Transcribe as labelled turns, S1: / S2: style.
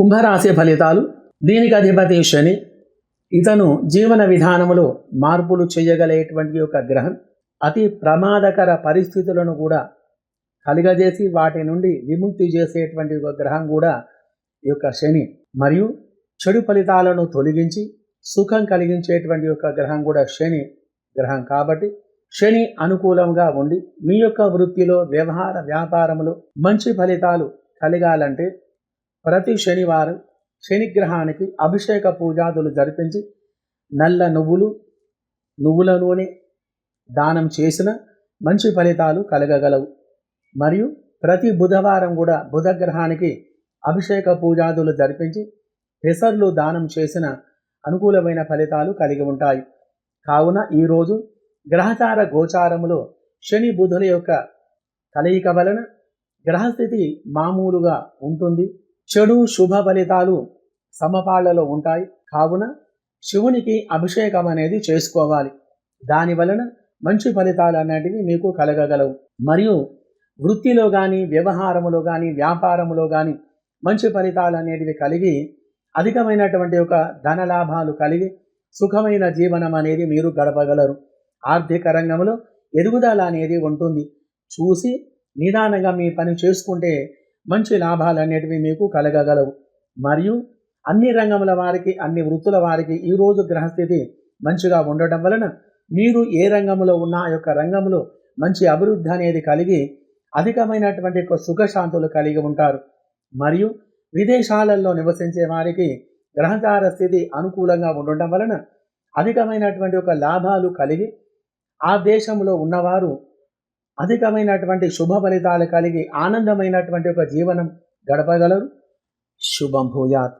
S1: కుంభరాశి ఫలితాలు దీనికి అధిపతి శని ఇతను జీవన విధానములో మార్పులు చేయగలిగేటువంటి ఒక గ్రహం. అతి ప్రమాదకర పరిస్థితులను కూడా కలిగజేసి వాటి నుండి విముక్తి చేసేటువంటి ఒక గ్రహం కూడా ఈ యొక్క శని. మరియు చెడు ఫలితాలను తొలగించి సుఖం కలిగించేటువంటి ఒక గ్రహం కూడా శని గ్రహం కాబట్టి శని అనుకూలంగా ఉండి మీ యొక్క వృత్తిలో వ్యవహార వ్యాపారములో మంచి ఫలితాలు కలగాలంటే ప్రతి శనివారం శనిగ్రహానికి అభిషేక పూజాదులు జరిపించి నల్ల నువ్వులు నువ్వుల నూనె దానం చేసిన మంచి ఫలితాలు కలగగలవు. మరియు ప్రతి బుధవారం కూడా బుధగ్రహానికి అభిషేక పూజాదులు జరిపించి పెసర్లు దానం చేసిన అనుకూలమైన ఫలితాలు కలిగి ఉంటాయి. కావున ఈరోజు గ్రహచార గోచారములో శని బుధుల యొక్క కలయిక వలన గ్రహస్థితి మామూలుగా ఉంటుంది. చెడు శుభ ఫలితాలు సమపాళ్ళలో ఉంటాయి. కావున శివునికి అభిషేకం అనేది చేసుకోవాలి. దాని వలన మంచి ఫలితాలు అనేటివి మీకు కలగగలవు. మరియు వృత్తిలో కానీ వ్యవహారములో కానీ వ్యాపారములో కానీ మంచి ఫలితాలు అనేటివి కలిగి అధికమైనటువంటి ఒక ధన లాభాలు కలిగి సుఖమైన జీవనం అనేది మీరు గడపగలరు. ఆర్థిక రంగంలో ఎదుగుదల అనేది ఉంటుంది. చూసి నిదానంగా మీ పని చేసుకుంటే మంచి లాభాలు అనేటివి మీకు కలగగలవు. మరియు అన్ని రంగముల వారికి అన్ని వృత్తుల వారికి ఈరోజు గ్రహస్థితి మంచిగా ఉండటం వలన మీరు ఏ రంగంలో ఉన్న ఆ యొక్క రంగంలో మంచి అభివృద్ధి అనేది కలిగి అధికమైనటువంటి యొక్క సుఖశాంతులు కలిగి ఉంటారు. మరియు విదేశాలలో నివసించే వారికి గ్రహచార స్థితి అనుకూలంగా ఉండటం వలన అధికమైనటువంటి ఒక లాభాలు కలిగి ఆ దేశంలో ఉన్నవారు అధికమైనటువంటి శుభ ఫలితాలు కలిగి ఆనందమైనటువంటి ఒక జీవనం గడపగలరు. శుభం భూయాత్.